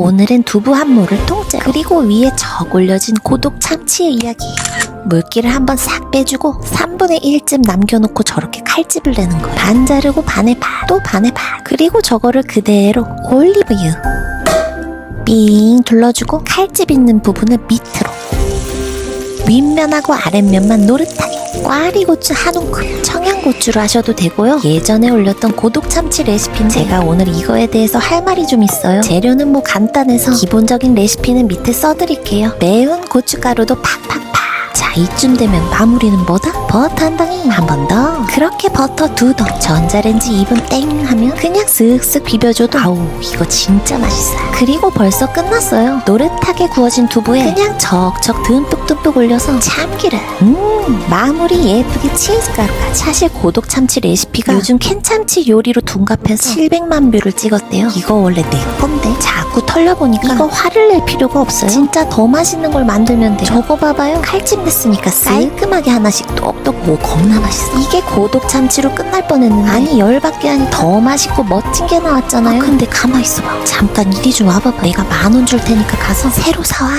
오늘은 두부 한 모를 통째로 그리고 위에 적 올려진 고독 참치의 이야기. 물기를 한번 싹 빼주고 3분의 1쯤 남겨놓고 저렇게 칼집을 내는 거야. 반 자르고 반에 반또 반에 반 그리고 저거를 그대로 올리브유. 삥 둘러주고 칼집 있는 부분을 밑으로 윗면하고 아랫면만 노릇하게 꽈리고추 한 움큼 청양고추로 하셔도 되고요. 예전에 올렸던 고독참치 레시피는 제가 오늘 이거에 대해서 할 말이 좀 있어요. 재료는 뭐 간단해서 기본적인 레시피는 밑에 써드릴게요. 매운 고춧가루도 팍팍팍 자 이쯤 되면 마무리는 뭐다? 버터 한 덩이 한번 더. 그렇게 버터 두덩 전자레인지 2분 땡 하면 그냥 쓱쓱 비벼줘도 아우 이거 진짜 맛있어요. 그리고 벌써 끝났어요. 노릇하게 구워진 두부에 그냥 척척 듬뿍듬뿍 올려서 참기름. 음 마무리 예쁘게 치즈가루까지 사실 고독 참치 레시피가 요즘 캔참치 요리로 둔갑해서 700만 뷰를 찍었대요. 이거 원래 내 건데 자꾸 털려보니까 이거 화를 낼 필요가 없어요? 진짜 더 맛있는 걸 만들면 돼 저거 봐봐요. 칼집 냈으니까 깔끔하게 하나씩 똑똑 오 겁나 맛있어. 이게 고독 참치로 끝날 뻔했는데. 아니 열받게 하니 더 맛있고 멋진 게 나왔잖아요. 근데 가만 있어봐. 잠깐 이리 좀 와봐봐. 내가 만 원 줄 테니까 가서 새로 사와